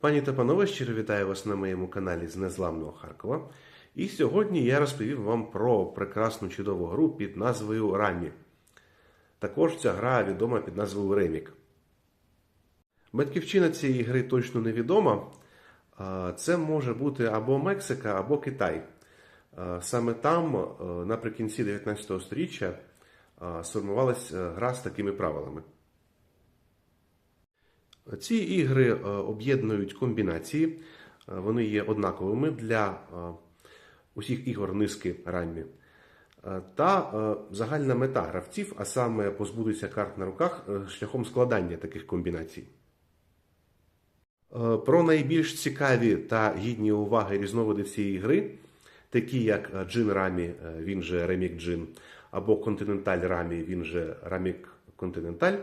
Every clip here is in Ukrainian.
Пані та панове, щиро вітаю вас на моєму каналі з Незламного Харкова. І сьогодні я розповім вам про прекрасну чудову гру під назвою Рамі. Також ця гра відома під назвою Ремік. Батьківщина цієї гри точно невідома. Це може бути або Мексика, або Китай. Саме там, е, наприкінці 19 століття, а, сформувалася гра з такими правилами. Ці ігри е, об'єднують комбінації, Е, вони є однаковими для е, усіх ігор низки рамі. Та загальна мета гравців, а саме позбутися карт на руках шляхом складання таких комбінацій. Про найбільш цікаві та гідні уваги різновиди цієї гри, такі як Джин Рамі, він же Ремік Джин, або Континенталь Рамі, він же Рамік Континенталь,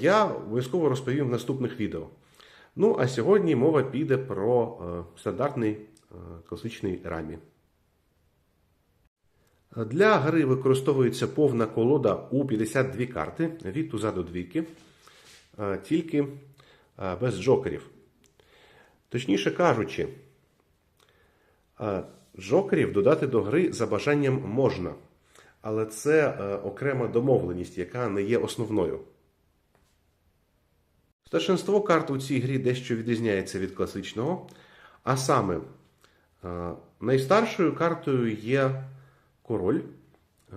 я обов'язково розповім в наступних відео. Ну, а сьогодні мова піде про е, стандартний е, класичний рамі. Для гри використовується повна колода у 52 карти від туза до двійки, е, тільки е, без джокерів. Точніше кажучи, е, джокерів додати до гри за бажанням можна, але це е, окрема домовленість, яка не є основною. Старшинство карт у цій грі дещо відрізняється від класичного, а саме е, найстаршою картою є король, е,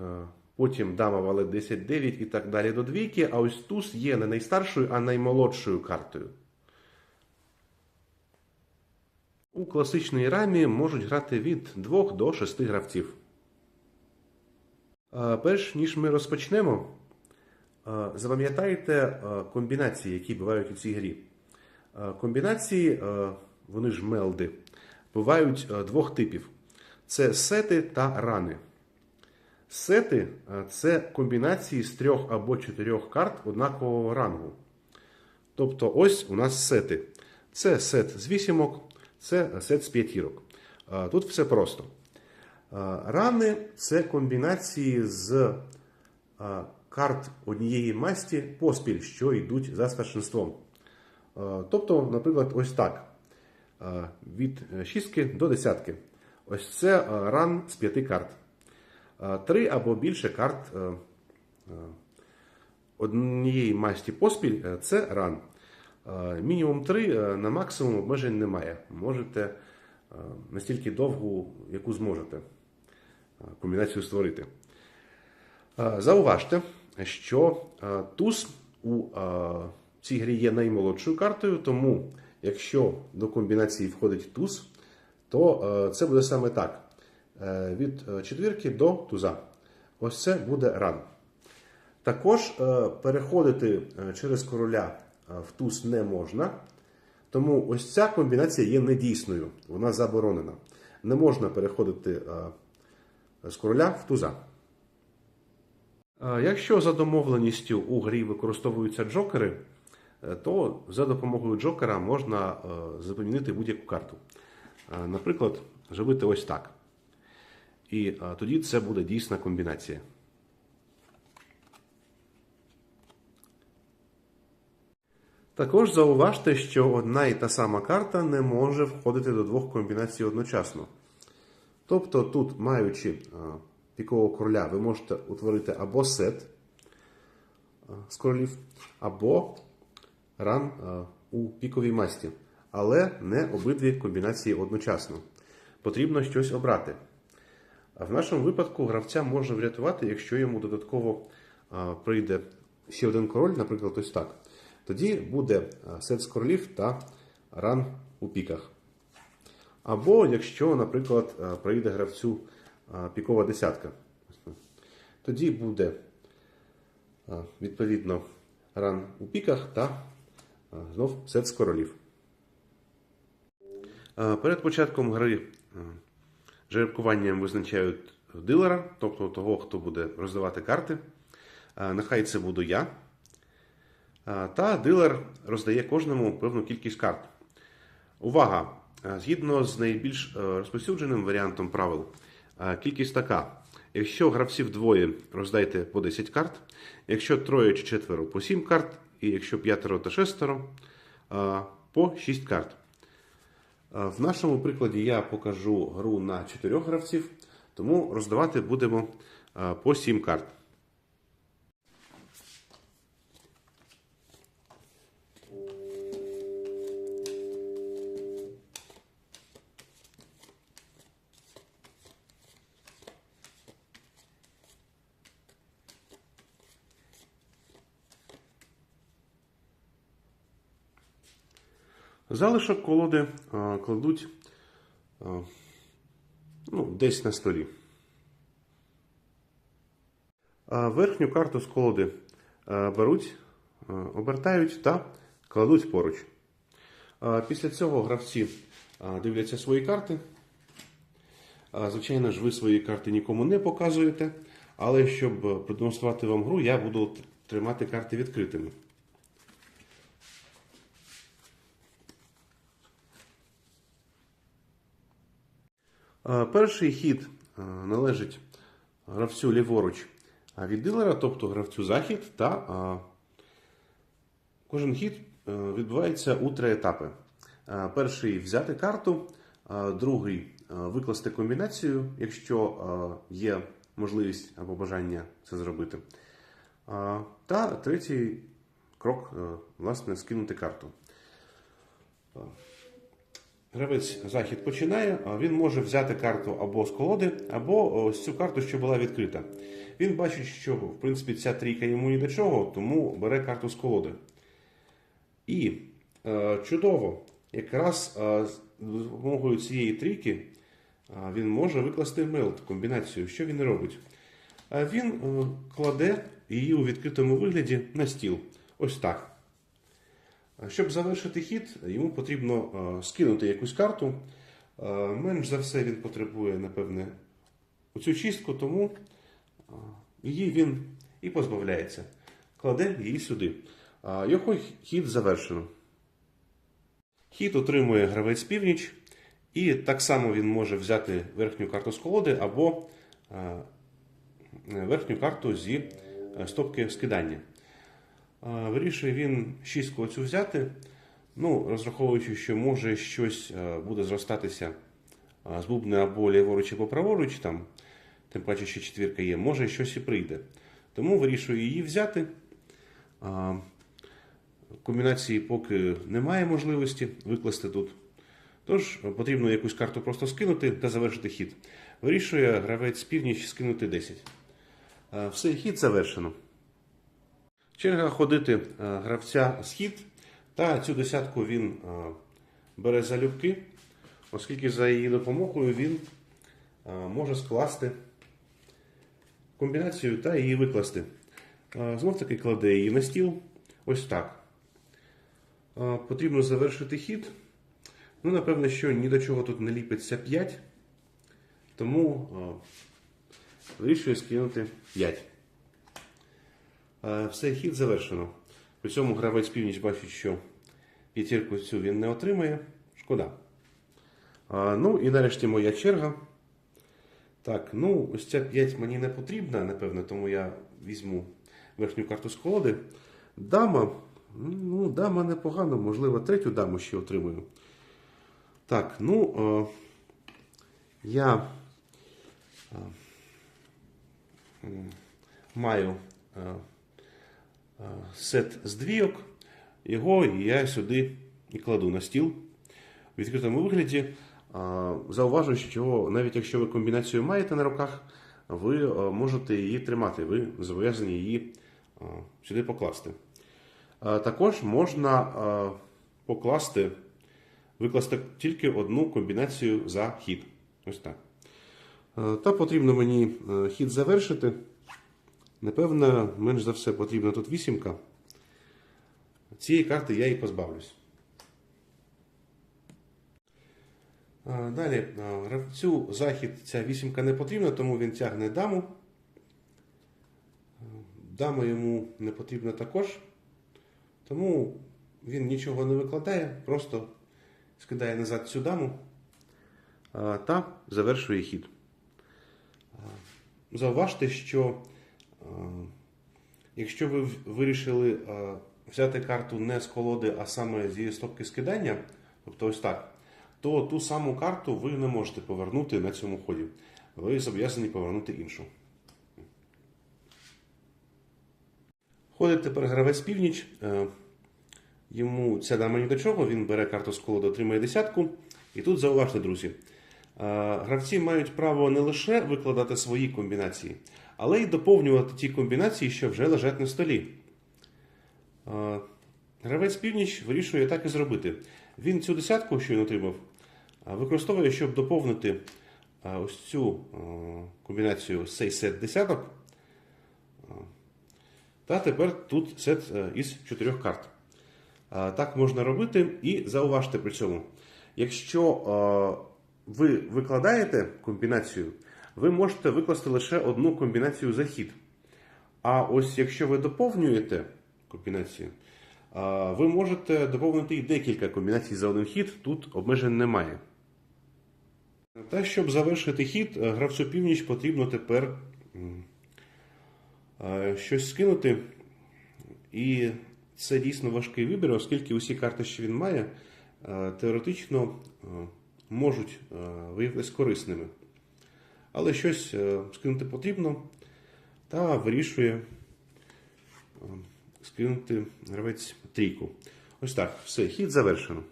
потім дама валет 10-9 і так далі до двійки, а ось туз є не найстаршою, а наймолодшою картою. У класичній рамі можуть грати від 2 до 6 гравців. Е, Перш ніж ми розпочнемо, запам'ятайте е, комбінації, які бувають у цій грі. Е, Комбінації, е, вони ж мелди, бувають е, двох типів: це сети та рани. Сети е, це комбінації з трьох або чотирьох карт однакового рангу. Тобто, ось у нас сети. Це сет з вісімок, це сет з п'ятірок. Е, Тут все просто. Е, Рани це комбінації з е, карт однієї масті поспіль, що йдуть за старшинством. Е, Тобто, наприклад, ось так. Е, Від шістки до десятки. Ось це е, ран з п'яти карт. Три або більше карт однієї масті поспіль це ран. Мінімум три на максимум обмежень немає. Можете настільки довгу, яку зможете комбінацію створити. Зауважте, що е, туз у е, цій грі є наймолодшою картою, тому якщо до комбінації входить туз, то е, це буде саме так. Від четвірки до туза. Ось це буде ран. Також переходити через короля в туз не можна, тому ось ця комбінація є недійсною, вона заборонена. Не можна переходити з короля в туза. Якщо за домовленістю у грі використовуються джокери, е, то за допомогою джокера можна е, замінити будь-яку карту. Е, Наприклад, зробити ось так. І тоді це буде дійсна комбінація. Також зауважте, що одна і та сама карта не може входити до двох комбінацій одночасно. Тобто тут, маючи пікового короля, ви можете утворити або сет е, з королів, або ран е, у піковій масті, але не обидві комбінації одночасно. Потрібно щось обрати. В нашому випадку гравця можна врятувати, якщо йому додатково прийде ще один король, наприклад, ось так. Тоді буде сет з королів та ран у піках. Або якщо, наприклад, прийде гравцю пікова десятка, тоді буде відповідно ран у піках та знов сет з королів. Перед початком гри жеребкуванням визначають дилера, тобто того, хто буде роздавати карти. Нехай це буду я. Та дилер роздає кожному певну кількість карт. Увага! Згідно з найбільш е, розповсюдженим варіантом правил, кількість така. Якщо гравців двоє, роздайте по 10 карт, якщо троє чи четверо по 7 карт, і якщо п'ятеро та шестеро, по по 6 карт. В нашому прикладі я покажу гру на 4 гравців, тому роздавати будемо по 7 карт. Залишок колоди кладуть ну, десь на столі. Верхню карту з колоди беруть, обертають та кладуть поруч. Після цього гравці дивляться свої карти. Звичайно ж, ви свої карти нікому не показуєте, але щоб продемонструвати вам гру, я буду тримати карти відкритими. Перший хід е, належить гравцю ліворуч від дилера, тобто гравцю захід, та е, кожен хід е, відбувається у три етапи. Е, Перший взяти карту, е, другий е, викласти комбінацію, якщо е, є можливість або бажання це зробити. Е, Та третій крок, е, власне, скинути карту. Гравець захід починає, він може взяти карту або з колоди, або ось цю карту, що була відкрита. Він бачить, що в принципі ця трійка йому ні до чого, тому бере карту з колоди. І е, чудово, якраз е, з допомогою цієї трійки е, він може викласти мелт комбінацію. Що він робить? Е, він е, кладе її у відкритому вигляді на стіл. Ось так. Щоб завершити хід, йому потрібно е, скинути якусь карту. Е, Менш за все він потребує, напевне, оцю чистку, тому е, її він і позбавляється. Кладе її сюди. Його хід завершено. Хід отримує гравець північ, і так само він може взяти верхню карту з колоди або верхню карту зі стопки скидання. Вирішує він шістку оцю взяти, ну, розраховуючи, що може щось е, буде зростатися а, з бубни або ліворуч, або праворуч, там, тим паче, що четвірка є, може щось і прийде. Тому вирішую її взяти. Комбінації поки немає можливості викласти тут. Тож потрібно якусь карту просто скинути та завершити хід. Вирішує гравець північ скинути 10. Все, хід завершено. Черга ходити е, гравця схід, та цю десятку він е, бере залюбки, оскільки за її допомогою він е, може скласти комбінацію та її викласти. Знов таки кладе її на стіл. Ось так. Потрібно завершити хід. Ну, напевно, що ні до чого тут не ліпиться 5, тому вирішує скинути 5. Е, Все, хід завершено. При цьому гравець північ бачить, що п'ятірку цю він не отримає. Шкода. Ну і нарешті моя черга. Так, ну, ось ця 5 мені не потрібна, напевно, тому я візьму верхню карту з колоди. Дама. Ну, дама непогано, можливо, третю даму ще отримую. Так, ну, е, я е, м, маю е, е, сет з. Його я сюди і кладу на стіл в відкритому вигляді. А, Зауважу, що навіть якщо ви комбінацію маєте на руках, ви е, можете її тримати, ви зобов'язані її е, сюди покласти. Також можна е, покласти, викласти тільки одну комбінацію за хід. Ось так. Е, Та потрібно мені е, хід завершити. Напевно, менш за все потрібна тут вісімка. Цієї карти я і позбавлюсь. Далі, гравцю захід ця вісімка не потрібна, тому він тягне даму. Дама йому не потрібна також. Тому він нічого не викладає, просто скидає назад цю даму та завершує хід. Зауважте, що якщо ви вирішили взяти карту не з колоди, а саме зі стопки скидання, тобто ось так, то ту саму карту ви не можете повернути на цьому ході. Ви зобов'язані повернути іншу. Ходить тепер гравець північ. Е, Йому ця дама ні до чого, він бере карту з колоди, отримує десятку. І тут зауважте, друзі. е, Гравці мають право не лише викладати свої комбінації, але й доповнювати ті комбінації, що вже лежать на столі. Е, Гравець північ вирішує так і зробити. Він цю десятку, що він отримав, використовує, щоб доповнити е, ось цю е, комбінацію цей сет десяток. Та тепер тут сет із чотирьох карт. Так можна робити і зауважте при цьому. Якщо ви викладаєте комбінацію, ви можете викласти лише одну комбінацію за хід. А ось якщо ви доповнюєте комбінацію, ви можете доповнити і декілька комбінацій за один хід, тут обмежень немає. Та щоб завершити хід, е, гравцю північ потрібно тепер е, щось скинути. І це дійсно важкий вибір, оскільки усі карти, що він має, е, теоретично можуть виявитися корисними. Але щось е, скинути потрібно та вирішує е, скинути гравець трійку. Ось так, все, хід завершено.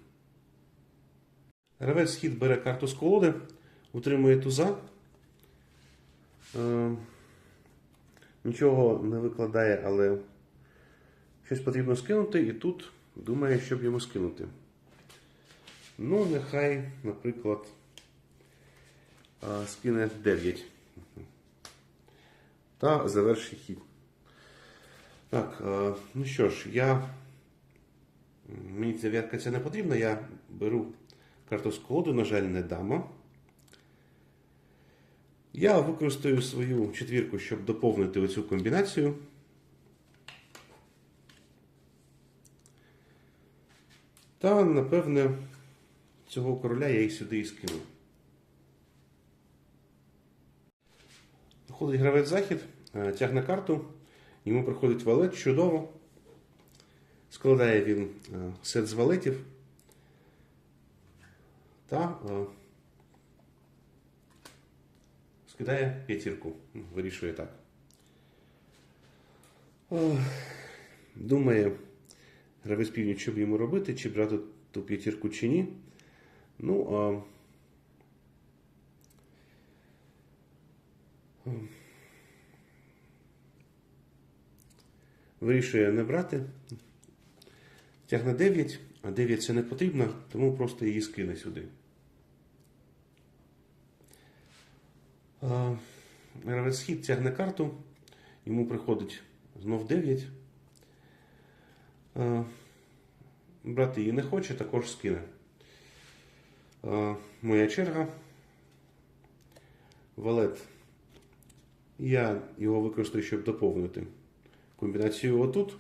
Гравець хід бере карту з колоди, утримує туза. Е, нічого не викладає, але щось потрібно скинути, і тут думає, щоб йому скинути. Ну, нехай, наприклад, е, скине 9. Та завершить хід. Так, ну що ж, я. Мені в'ятка ця не потрібна, я беру карту колоди, на жаль, не дама. Я використаю свою четвірку, щоб доповнити оцю комбінацію. Та, напевне, цього короля я і сюди і скину. Виходить гравець захід, е, тягне карту, йому приходить валет, чудово. Складає він е, сет з валетів та е, скидає п'ятірку. Ну, Вирішує так. Думає, гравець північ, що б йому робити, чи брати ту п'ятірку, чи ні. Ну, вирішує не брати. Тягне 9, а 9 це не потрібно, тому просто її скине сюди. Гравець хід тягне карту, йому приходить знов 9. Брати її не хоче, також скине. Моя черга. Валет. Я його використаю, щоб доповнити комбінацію отут.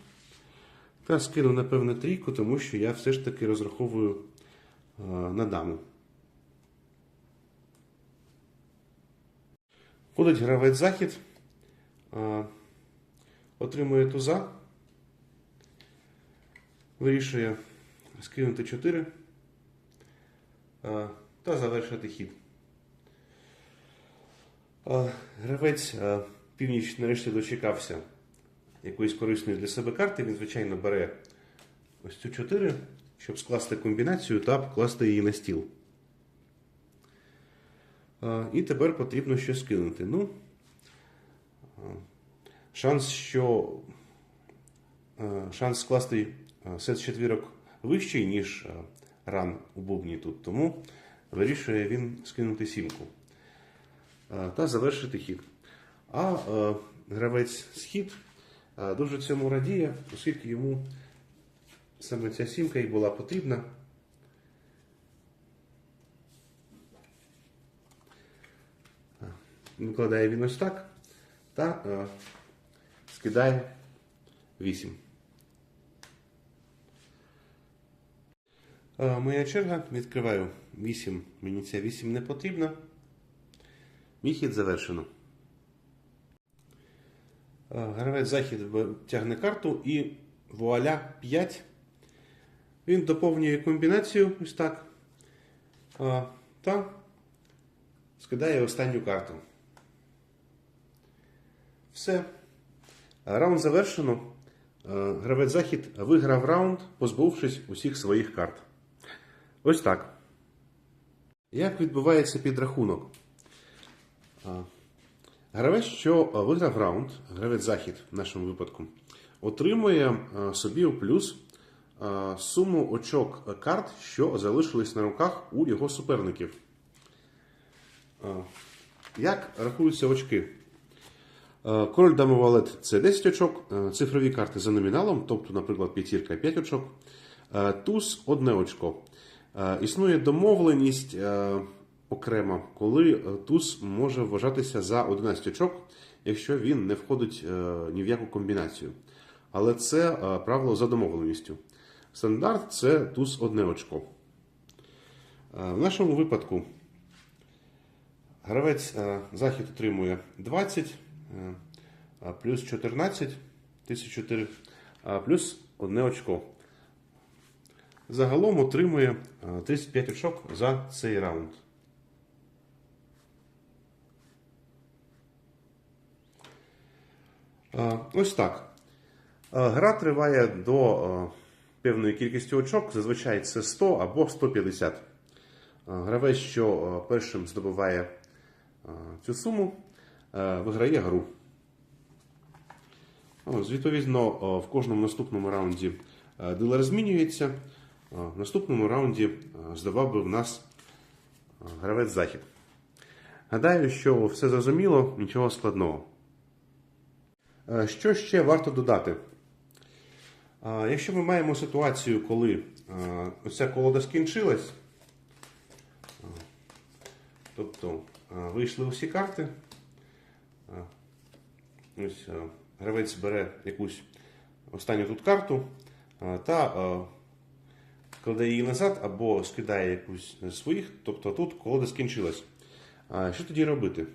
Та скину, напевне, трійку, тому що я все ж таки розраховую на даму. Ходить гравець захід, отримує туза, вирішує скинути 4 та завершити хід. А, Гравець північ нарешті дочекався якоїсь корисної для себе карти. Він, звичайно, бере ось цю 4, щоб скласти комбінацію та покласти її на стіл. І тепер потрібно щось кинути. Ну, шанс, що шанс скласти сет четвірок вищий, ніж ран у бубні тут. Тому вирішує він скинути сімку та завершити хід. А а гравець схід а, дуже цьому радіє, оскільки йому саме ця сімка і була потрібна. Викладає він ось так та е, скидає 8. Е, моя черга відкриваю 8. Мені ця 8 не потрібна. Мій хід завершено. Е, Гравець захід тягне карту і вуаля 5. Він доповнює комбінацію ось так. Та скидає останню карту. Все. Раунд завершено. Е, Гравець захід виграв раунд, позбувшись усіх своїх карт. Ось так. Як відбувається підрахунок? Гравець, що виграв раунд, гравець захід в нашому випадку, отримує собі у плюс суму очок карт, що залишились на руках у його суперників. Як рахуються очки? Король дама валет це 10 очок, цифрові карти за номіналом, тобто, наприклад, п'ятірка 5 очок, туз 1 очко. Існує домовленість окремо, коли е, туз може вважатися за 11 очок, якщо він не входить е, ні в яку комбінацію. Але це е, правило за домовленістю. Стандарт це туз 1 очко. В нашому випадку Гравець захід отримує 20, е, плюс 14, 1004, плюс 1 очко. Загалом отримує е, 35 очок за цей раунд. Ось так. Е, Гра триває до е, певної кількості очок, зазвичай це 100 або 150. Е, Гравець, що е, першим здобуває е, цю суму, е, виграє гру. Ось, Відповідно, е, в кожному наступному раунді е, дилер змінюється. Е, В наступному раунді е, здавав би в нас е, гравець захід. Гадаю, що все зрозуміло, нічого складного. Е, Що ще варто додати? Якщо ми маємо ситуацію, коли е, оця колода скінчилась, тобто вийшли усі карти, ось е, гравець бере якусь останню тут карту та кладе її назад або скидає якусь з своїх, тобто тут колода скінчилась. Що тоді робити?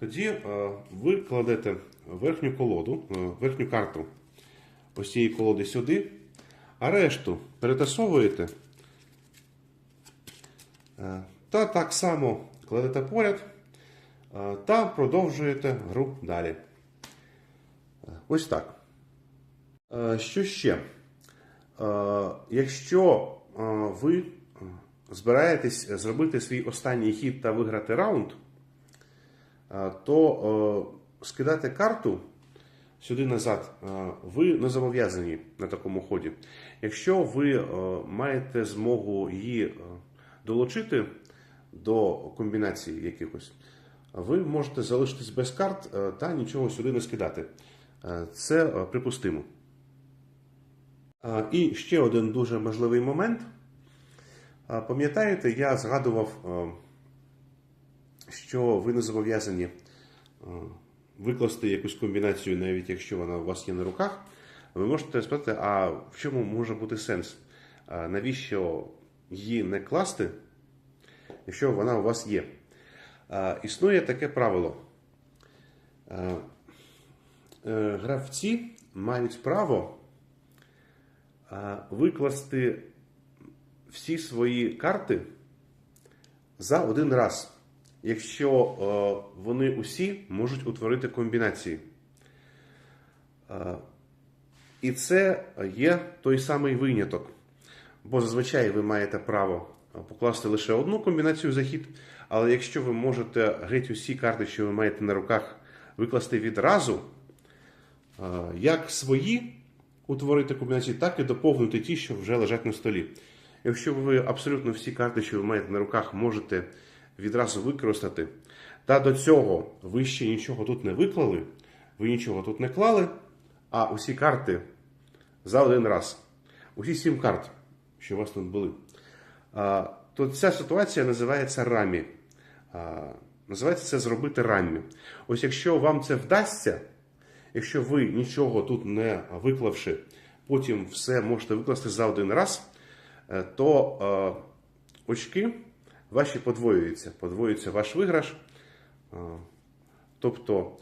Тоді е, ви кладете верхню колоду, е, верхню карту ось цієї колоди сюди, а решту перетасовуєте е, та так само кладете поряд та продовжуєте гру далі. Ось так. Що ще? Якщо ви збираєтесь зробити свій останній хід та виграти раунд, то е, скидати карту сюди назад е, ви не зобов'язані на такому ході. Якщо ви е, маєте змогу її е, долучити до комбінацій якихось, ви можете залишитись без карт е, та нічого сюди не скидати. Е, Це е, припустимо. І ще один дуже важливий момент. Пам'ятаєте, я згадував, е, що ви не зобов'язані е, викласти якусь комбінацію, навіть якщо вона у вас є на руках. Ви можете спитати, а в чому може бути сенс? Навіщо її не класти, якщо вона у вас є? Існує таке правило. Е, Гравці мають право викласти всі свої карти за один раз, якщо е, вони усі можуть утворити комбінації. Е, І це є той самий виняток. Бо зазвичай ви маєте право покласти лише одну комбінацію за хід, але якщо ви можете геть усі карти, що ви маєте на руках, викласти відразу, е, як свої утворити комбінації, так і доповнити ті, що вже лежать на столі. Якщо ви абсолютно всі карти, що ви маєте на руках, можете відразу використати, та до цього ви ще нічого тут не виклали, ви нічого тут не клали, а усі карти за один раз, усі сім карт, що у вас тут були, то ця ситуація називається рамі. Називається це зробити рамі. Ось якщо вам це вдасться, якщо ви нічого тут не виклавши, потім все можете викласти за один раз, е, то е, очки ваші подвоюються. Подвоюється ваш виграш. Е, Тобто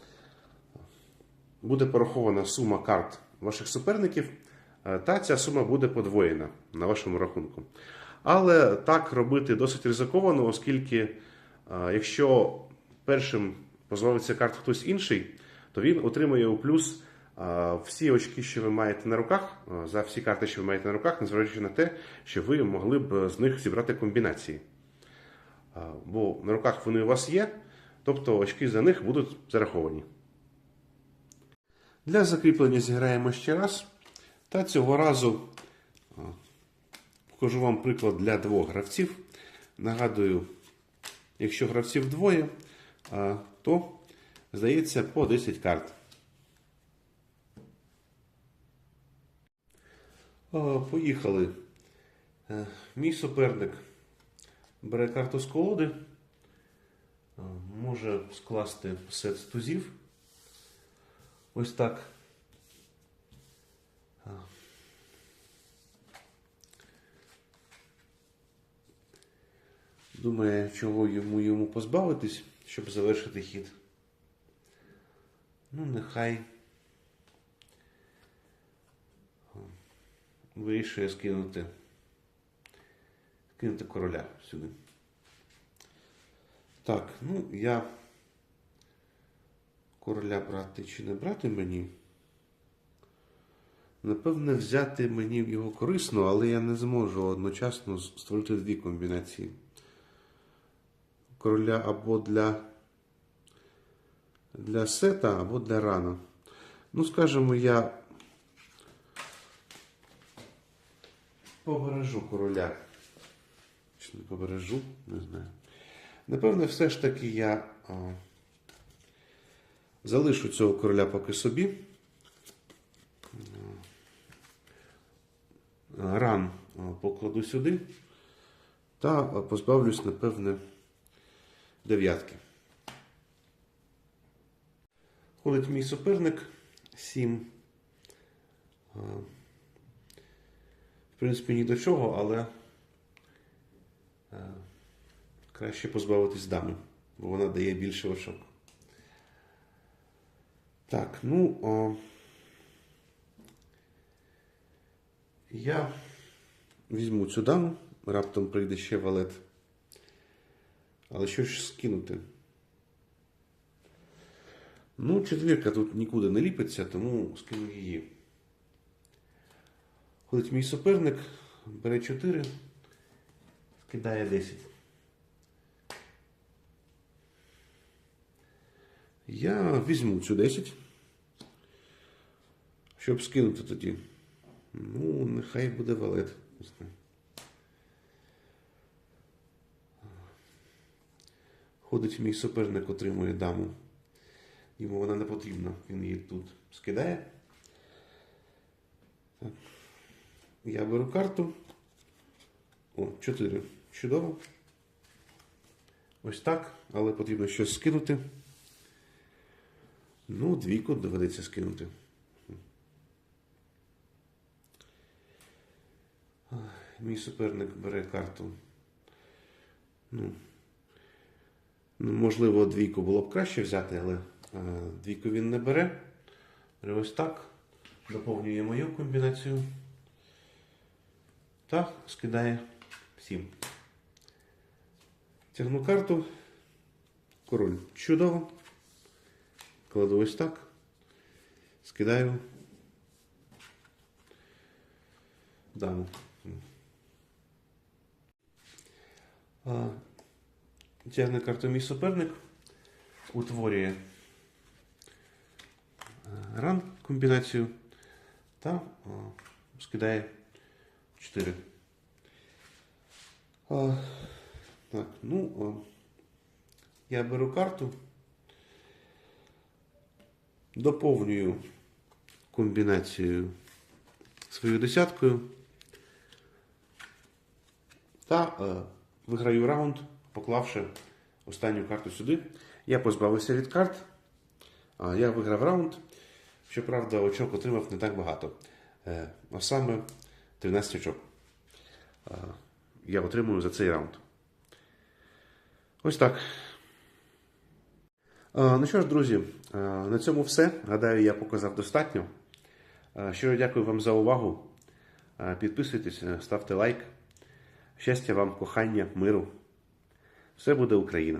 буде порахована сума карт ваших суперників е, та ця сума буде подвоєна на вашому рахунку. Але так робити досить ризиковано, оскільки е, якщо першим позбавиться карт хтось інший, то він отримує у плюс всі очки, що ви маєте на руках, за всі карти, що ви маєте на руках, незважаючи на те, що ви могли б з них зібрати комбінації. Бо на руках вони у вас є, тобто очки за них будуть зараховані. Для закріплення зіграємо ще раз. Та цього разу покажу вам приклад для двох гравців. Нагадую, якщо гравців двоє, то здається по 10 карт. Поїхали. Е, Мій суперник бере карту з колоди, може скласти сет з тузів. Ось так. Думає, чого йому йому позбавитись, щоб завершити хід. Ну, нехай вирішує скинути. Кинути короля сюди. Так, ну я короля брати чи не брати мені. Напевне, взяти мені його корисно, але я не зможу одночасно створити дві комбінації. Короля або для, для сета, або для рана. Ну, скажімо, я побережу короля. Не побережу, не знаю. Напевне, все ж таки я а, залишу цього короля поки собі. Ран покладу сюди та позбавлюсь, напевне, дев'ятки. Ходить мій суперник 7. В принципі, ні до чого, але е, краще позбавитись дами, бо вона дає більше очок. Так, ну. О, я візьму цю даму, раптом прийде ще валет. Але що ж скинути? Ну, четвірка тут нікуди не ліпиться, тому скину її. Ходить мій суперник, бере 4, кидає 10. Я візьму цю 10, щоб скинути тоді. Ну, нехай буде валет. Ходить мій суперник, отримує даму. Йому вона не потрібна. Він її тут скидає. Так. Я беру карту. О, 4. Чудово. Ось так, але потрібно щось скинути. Ну, двійку доведеться скинути. Мій суперник бере карту. Ну, ну, можливо, двійку було б краще взяти, але е, двійку він не бере. Ось так. Доповнює мою комбінацію. Та скидає 7. Тягну карту. Король. Чудово. Кладу ось так. Скидаю. Даму. Тягне карту мій суперник. Утворює е, ран комбінацію та скидає 4. А, так, ну, а, я беру карту, доповнюю комбінацію своєю десяткою та е, виграю раунд, поклавши останню карту сюди. Я позбавився від карт, а я виграв раунд. Щоправда, очок отримав не так багато. Е, а саме 13 очок. Е, я отримую за цей раунд. Ось так. Е, Ну що ж, друзі, е, на цьому все. Гадаю, я показав достатньо. Е, Щиро дякую вам за увагу. Підписуйтесь, ставте лайк. Щастя вам, кохання, миру. Все буде Україна!